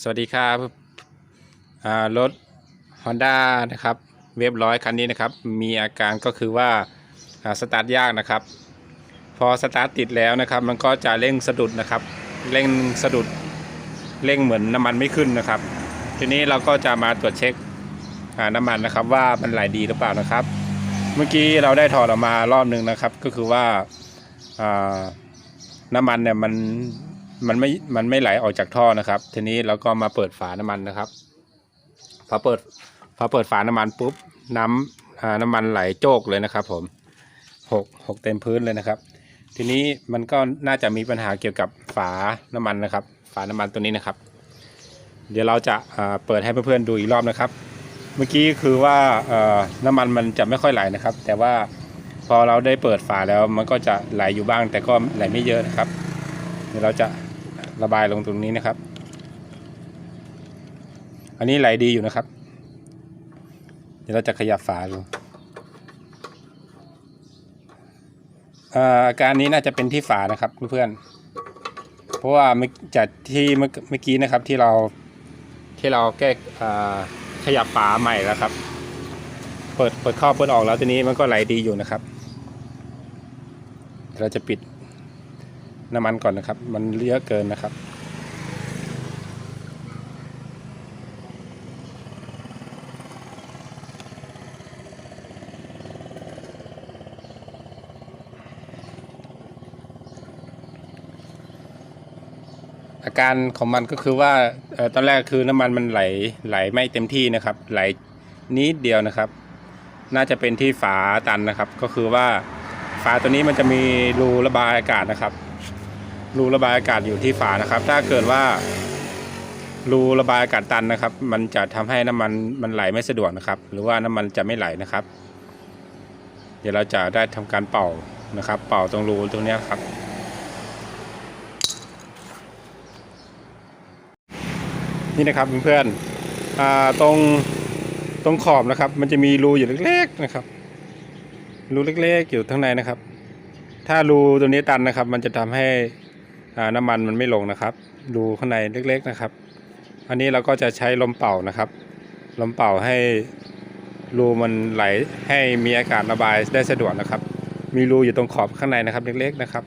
สวัสดีครับรถ Honda นะครับเว็บร้อยคันนี้นะครับ มีอาการก็คือว่าสตาร์ทยากนะครับ พอสตาร์ทติดแล้วนะครับ มันก็จะเร่งสะดุดนะครับ เร่งสะดุดเร่งเหมือนน้ำมันไม่ขึ้นนะครับ ทีนี้เราก็จะมาตรวจเช็คน้ำมันนะครับว่ามันไหลดีหรือเปล่านะครับ เมื่อกี้เราได้ถอดออกมารอบหนึ่งนะครับ ก็คือว่าน้ำมันเนี่ยมัน มันไม่มันไม่ไหลออกจากท่อนะครับ ทีนี้เราก็มาเปิดฝาน้ำมันนะครับพอเปิดพอเปิดฝาน้ำมันปุ๊บน้ำอ่าน้ำมันไหลโจกเลยนะครับ ผมหกหกเต็มพื้นเลยนะครับ ทีนี้มันก็น่าจะมีปัญหาเกี่ยวกับฝาน้ำมันนะครับ ฝาน้ำมันตัวนี้นะครับ เดี๋ยวเราจะอ่าเปิดให้เพื่อนๆดูอีกรอบนะครับ เมื่อกี้คือว่าเอ่อน้ำมันมันจะไม่ค่อยไหลนะครับ แต่ว่าพอเราได้เปิดฝาแล้วมันก็จะไหลอยู่บ้าง แต่ก็ไหลไม่เยอะนะครับเดี๋ยวเราจะ ระบายลงตรงนี้นะครับ อันนี้ไหลดีอยู่นะครับ เดี๋ยวเราจะขยับฝาดูอ่าอาการนี้น่าจะเป็นที่ฝานะครับเพื่อนๆเพราะว่าเมื่อจากที่เมื่อเมื่อกี้นะครับที่เราที่เราแก้ขยับฝาใหม่แล้วครับ เปิดเปิดเข้าเปิดออกแล้วทีนี้มันก็ไหลดีอยู่นะครับเดี๋ยวเราจะปิด น้ำมันก่อนนะครับ มันเยอะเกินนะครับอาการของมันก็คือว่าออตอนแรกคือน้ำมันมันไหลไหลไม่เต็มที่นะครับ ไหลนิดเดียวนะครับ น่าจะเป็นที่ฝาตันนะครับ ก็คือว่าฝาตัวนี้มันจะมีรูระบายอากาศนะครับ รูระบายอากาศอยู่ที่ฝานะครับ ถ้าเกิดว่ารูระบายอากาศตันนะครับ มันจะทำให้น้ำมันมันไหลไม่สะดวกนะครับ หรือว่าน้ำมันจะไม่ไหลนะครับ เดี๋ยวเราจะได้ทำการเป่านะครับ เป่าตรงรูตรงนี้ครับ นี่นะครับเพื่อนๆอ่าตรงตรงขอบนะครับ มันจะมีรูอยู่เล็กๆนะครับ รูเล็กๆอยู่ข้างในนะครับ ถ้ารูตัวนี้ตันนะครับ มันจะทำให้ น้ำมันมันไม่ลงนะครับรูข้างในเล็กๆนะครับ อันนี้เราก็จะใช้ลมเป่านะครับ ลมเป่าให้รูมันไหลให้มีอากาศระบายได้สะดวกนะครับ มีรูอยู่ตรงขอบข้างในนะครับเล็กๆนะครับ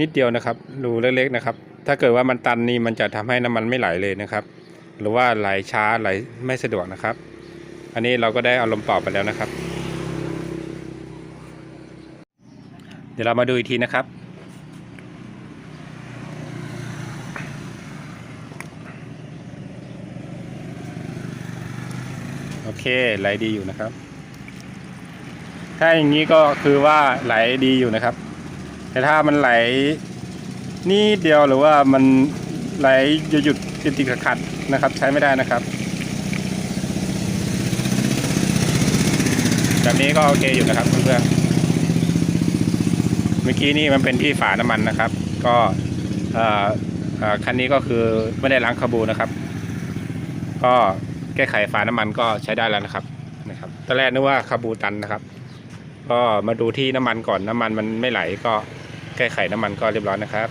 นิดเดียวนะครับรูเล็กๆนะครับ ถ้าเกิดว่ามันตันนี่มันจะทำให้น้ำมันไม่ไหลเลยนะครับ หรือว่าไหลช้าไหลไม่สะดวกนะครับ อันนี้เราก็ได้เอาลมเป่าไปแล้วนะครับ เดี๋ยวเรามาดูอีกทีนะครับ เคไหลดีอยู่นะครับ ถ้าอย่างนี้ก็คือว่าไหลดีอยู่นะครับ แต่ถ้ามันไหลนิดเดียวหรือว่ามันไหลหยุดหยุดติดติดขัดขัดนะครับ ใช้ไม่ได้นะครับแบบนี้ก็โอเคอยู่นะครับเพื่อนๆเมื่อกี้นี่มันเป็นที่ฝาน้ำมันนะครับ ก็คันนี้ก็คือไม่ได้ล้างคาบูนะครับ ก็ แก้ไขฝาน้ำมันก็ใช้ได้แล้วนะครับนะครับตอนแรกนึกว่าคาบูตันนะครับ ก็มาดูที่น้ำมันก่อนน้ำมันมันไม่ไหลก็แก้ไขน้ำมันก็เรียบร้อยนะครับ